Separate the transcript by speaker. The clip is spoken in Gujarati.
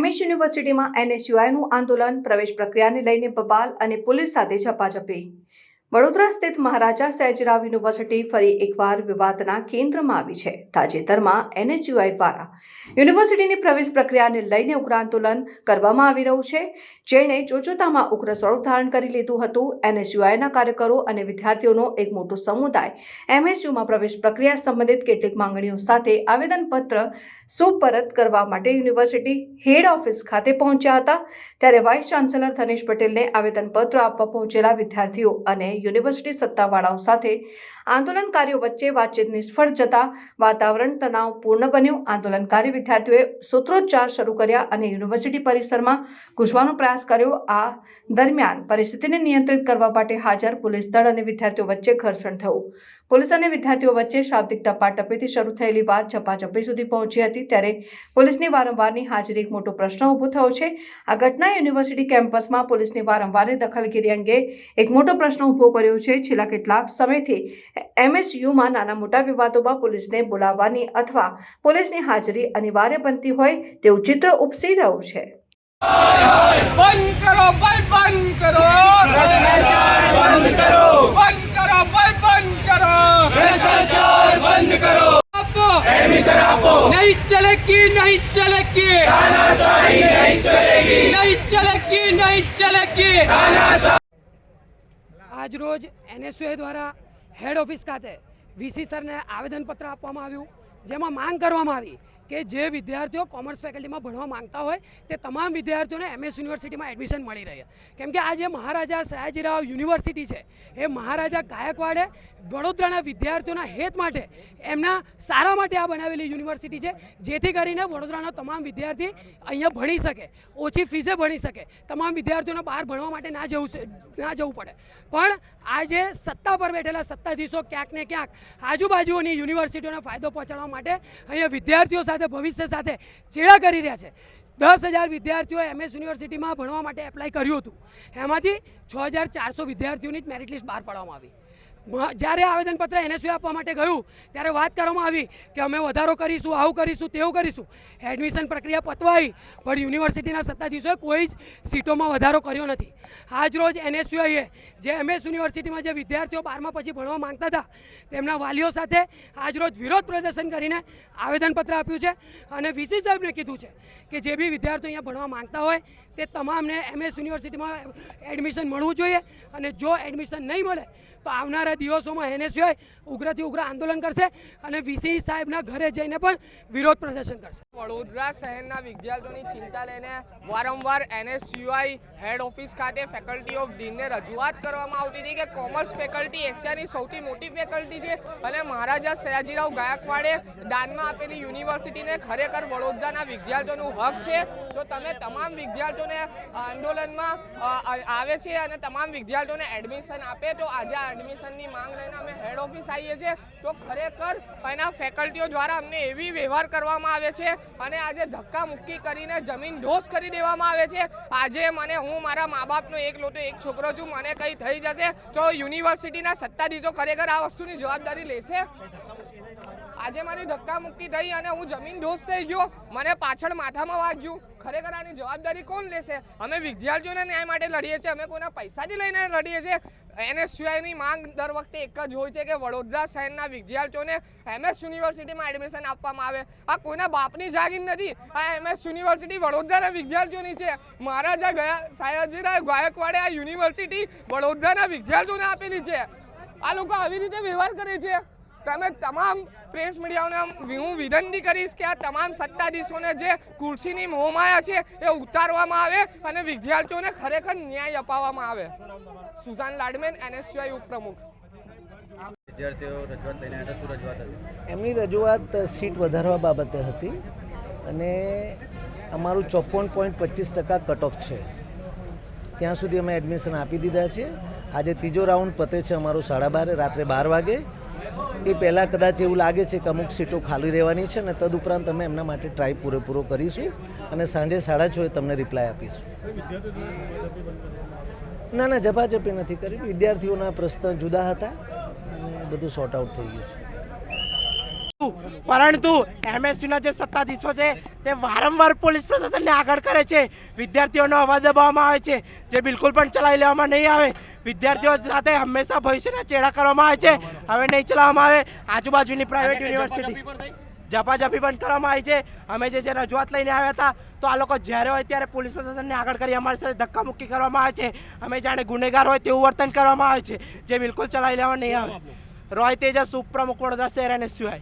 Speaker 1: એમએસ યુનિવર્સિટીમાં એનએસયુઆઈનું આંદોલન પ્રવેશ પ્રક્રિયાને લઈને બબાલ અને પોલીસ સાથે ઝપાઝપી વડોદરા સ્થિત મહારાજા સયાજીરાવ યુનિવર્સિટી ફરી એકવાર વિવાદના કેન્દ્રમાં આવી છે. તાજેતરમાં એનએચયુઆઈ દ્વારા યુનિવર્સિટીની પ્રવેશ પ્રક્રિયાને લઈને ઉગ્ર કરવામાં આવી રહ્યું છે. જેણે જોજોતામાં ઉગ્ર સ્વરૂપ ધારણ કરી લીધું હતું. એનએસયુઆઈના કાર્યકરો અને વિદ્યાર્થીઓનો એક મોટો સમુદાય એમએસયુમાં પ્રવેશ પ્રક્રિયા સંબંધિત કેટલીક માંગણીઓ સાથે આવેદનપત્ર સુપરત કરવા માટે યુનિવર્સિટી હેડ ઓફિસ ખાતે પહોંચ્યા હતા. ત્યારે વાઇસ ચાન્સેલર ધનેશ પટેલને આવેદનપત્ર આપવા પહોંચેલા વિદ્યાર્થીઓ અને યુનિવર્સિટી સત્તાવાળાઓ સાથે આંદોલનકારીઓ વચ્ચે વાતચીત નિષ્ફળ જતા વાતાવરણ તણાવપૂર્ણ બન્યું. આંદોલનકારી વિદ્યાર્થીઓએ સૂત્રોચ્ચાર શરૂ કર્યા અને યુનિવર્સિટી પરિસરમાં ઘૂસવાનો પ્રયાસ કર્યો. આ દરમિયાન પરિસ્થિતિને નિયંત્રિત કરવા માટે હાજર પોલીસ દળ અને વિદ્યાર્થીઓ વચ્ચે ઘર્ષણ થયું. પોલીસ અને વિદ્યાર્થીઓ વચ્ચે શાબ્દિક ટપાટપીથી શરૂ થયેલી વાત ઝપાઝપી સુધી પહોંચી હતી ત્યારે પોલીસની વારંવારની હાજરી એક મોટો પ્રશ્ન ઊભો થયો છે. આ ઘટના યુનિવર્સિટી કેમ્પસમાં પોલીસની વારંવારની દખલગીરી અંગે એક મોટો પ્રશ્ન ઊભો કર્યો છે. છેલ્લા કેટલાક સમયથી એમએસયુમાં નાના મોટા વિવાદોમાં પોલીસને બોલાવવાની અથવા પોલીસની હાજરી અનિવાર્ય બનતી હોય તેવું ચિત્ર ઉપસી રહ્યું છે.
Speaker 2: બંધ કરો બંધ કરો. બંધ કરો બંધ કરો બંધ કરો.
Speaker 3: બંધ કરો એડમિશન આપો
Speaker 2: નહીં ચલેગી નહીં ચલેગી
Speaker 3: તાનાશાહી નહીં ચલેગી
Speaker 2: નહીં ચલેગી નહીં ચલેગી
Speaker 3: તાનાશાહી
Speaker 4: આજરોજ એનએસયુએ દ્વારા હેડ ઓફિસ ખાતે વીસી સરને આવેદનપત્ર આપવામાં આવ્યું જેમાં માંગ કરવામાં આવી કે જે વિદ્યાર્થીઓ કોમર્સ ફેકલ્ટીમાં ભણવા માંગતા હોય તે તમામ વિદ્યાર્થીઓને એમએસ યુનિવર્સિટીમાં એડમિશન મળી રહે. કેમ કે આ જે મહારાજા સયાજીરાવ યુનિવર્સિટી છે, એ મહારાજા ગાયકવાડે વડોદરાના વિદ્યાર્થીઓના હેત માટે એમના સારા માટે આ બનાવેલી યુનિવર્સિટી છે, જેથી કરીને વડોદરાના તમામ વિદ્યાર્થી અહીંયા ભણી શકે, ઓછી ફીઝે ભણી શકે, તમામ વિદ્યાર્થીઓને બહાર ભણવા માટે ના જવું ના જવું પડે. પણ આજે સત્તા પર બેઠેલા સત્તાધીશો ક્યાંક ને ક્યાંક આજુબાજુની યુનિવર્સિટીઓને ફાયદો પહોંચાડવા માટે અહીંયા વિદ્યાર્થીઓ સાથે ભવિષ્ય સાથે ચેડા કરી રહ્યા છે. દસ હજાર વિદ્યાર્થીઓ એમએસ યુનિવર્સિટીમાં ભણવા માટે એપ્લાય કર્યું હતું. એમાંથી છ હજાર ચારસો વિદ્યાર્થીઓની જ મેરિટ લિસ્ટ બહાર પાડવામાં આવી. જ્યારે આવેદનપત્ર એનએસયુ આપવા માટે ગયું, ત્યારે વાત કરવામાં આવી કે અમે વધારો કરીશું, આવું કરીશું, તેવું કરીશું. એડમિશન પ્રક્રિયા પતવાઈ, પણ યુનિવર્સિટીના સત્તાધીશોએ કોઈ જ સીટોમાં વધારો કર્યો નથી. આજ રોજ એનએસયુઆઈએ જે એમએસ યુનિવર્સિટીમાં જે વિદ્યાર્થીઓ બારમા પછી ભણવા માંગતા હતા, તેમના વાલીઓ સાથે આજ રોજ વિરોધ પ્રદર્શન કરીને આવેદનપત્ર આપ્યું છે. અને વીસી સાહેબને કીધું છે કે જે બી વિદ્યાર્થીઓ અહીંયા ભણવા માંગતા હોય, તે તમામને એમએસ યુનિવર્સિટીમાં એડમિશન મળવું જોઈએ. અને જો એડમિશન નહીં મળે તો આવનારા દિવસોમાં એનએસયુઆઈ ઉગ્રથી ઉગ્ર આંદોલન કરશે અને વીસી સાહેબના ઘરે જઈને પણ વિરોધ પ્રદર્શન કરશે.
Speaker 2: વડોદરા શહેરના વિદ્યાર્થીઓની ચિંતા લઈને વારંવાર એનએસયુઆઈ હેડ ઓફિસ ખાતે ફેકલ્ટી ઓફ ડીનને રજૂઆત કરવામાં આવતી હતી કે કોમર્સ ફેકલ્ટી એશિયાની સૌથી મોટી ફેકલ્ટી છે અને મહારાજા સયાજીરાવ ગાયકવાડે દાનમાં આપેલી યુનિવર્સિટીને ખરેખર વડોદરાના વિદ્યાર્થીઓનું હક છે. તો તમે તમામ વિદ્યાર્થીઓને આંદોલનમાં આવે છે અને તમામ વિદ્યાર્થીઓને એડમિશન આપે. તો આજે આ એડમિશનની માંગ લઈને અમે હેડ ઓફિસ આવીએ છીએ. તો ખરેખર એના ફેકલ્ટીઓ દ્વારા અમને એવી વ્યવહાર કરવામાં આવે છે અને આજે ધક્કા મુક્કી કરીને જમીન ઢોસ કરી દેવામાં આવે છે. આજે મને, હું મારા મા બાપનો એક લોટો, એક છોકરો છું, મને કંઈ થઈ જશે તો યુનિવર્સિટીના સત્તાધીશો ખરેખર આ વસ્તુની જવાબદારી લેશે? આજે મારી ધક્કા મુક્કી થઈ અને હું જમીન દોષ થઈ ગયો. મને પાછળ માથામાં વાગ્યું. ખરેખર આની જવાબદારી કોણ લેશે? અમે વિદ્યાર્થીઓના ન્યાય માટે લડીએ છીએ. અમે કોઈના પૈસાથી લઈને લડીએ છીએ. એનએસયુઆઈની માંગ દર વખતે એક જ હોય છે કે વડોદરા શહેરના વિદ્યાર્થીઓને એમએસ યુનિવર્સિટીમાં એડમિશન આપવામાં આવે. આ કોઈના બાપની જાગીર નથી. આ એમએસ યુનિવર્સિટી વડોદરાના વિદ્યાર્થીઓની છે. મહારાજા ગયા સયાજીરાવ ગાયકવાડે આ યુનિવર્સિટી વડોદરાના વિદ્યાર્થીઓને આપેલી છે. આ લોકો આવી રીતે વ્યવહાર કરે છે. તમે તમામ પ્રેસ મીડિયાઓને હું વિનંતી કરીશ કે આ તમામ સત્તાધીશોને જે કુર્સીની મોહમાયા છે એ ઉતારવામાં આવે અને વિદ્યાર્થીઓને ખરેખર ન્યાય અપાવવામાં આવે. સુઝાન લાડમેન એનએસયુઆઈ ઉપપ્રમુખ.
Speaker 5: વિદ્યાર્થીઓ રજૂઆત લઈને આવ્યા શું રજૂઆત હતી?
Speaker 6: એમની રજૂઆત સીટ વધારવા બાબતે હતી અને અમારું ચોપન પોઈન્ટ પચીસ ટકા કટ ઓફ છે. ત્યાં સુધી અમે એડમિશન આપી દીધા છે. આજે ત્રીજો રાઉન્ડ પતે છે અમારું સાડા બારે રાત્રે બાર વાગે. એ પહેલાં કદાચ એવું લાગે છે કે અમુક સીટો ખાલી રહેવાની છે ને તદુપરાંત અમે એમના માટે ટ્રાય પૂરેપૂરો કરીશું અને સાંજે સાડા છ તમને રિપ્લાય આપીશું. ના ના, ઝપાઝપી નથી કરી. વિદ્યાર્થીઓના પ્રશ્ન જુદા હતા અને બધું સોર્ટ આઉટ થઈ ગયું છે.
Speaker 7: પરંતુ એમએસયુના જે સત્તાધીશો છે તે વારંવાર પોલીસ પ્રશાસનને આગળ કરે છે. વિદ્યાર્થીઓનો અવાજ દબાવવામાં આવે છે જે બિલકુલ પણ ચલાવી લેવામાં નહીં આવે. વિદ્યાર્થીઓ સાથે હંમેશા ભવિષ્યના ચેડા કરવામાં આવે છે હવે નહીં ચલાવવામાં આવે. આજુબાજુની પ્રાઇવેટ યુનિવર્સિટી ઝપાઝપી પણ કરવામાં આવી છે. અમે જે છે રજૂઆત લઈને આવ્યા હતા તો આ લોકો જ્યારે હોય ત્યારે પોલીસ પ્રશાસનને આગળ કરી અમારી સાથે ધક્કામુક્કી કરવામાં આવે છે. અમે જાણે ગુનેગાર હોય તેવું વર્તન કરવામાં આવે છે જે બિલકુલ ચલાવી લેવા નહીં આવે. રોય તેજસ ઉપપ્રમુખ વડોદરા શહેર અને સિવાય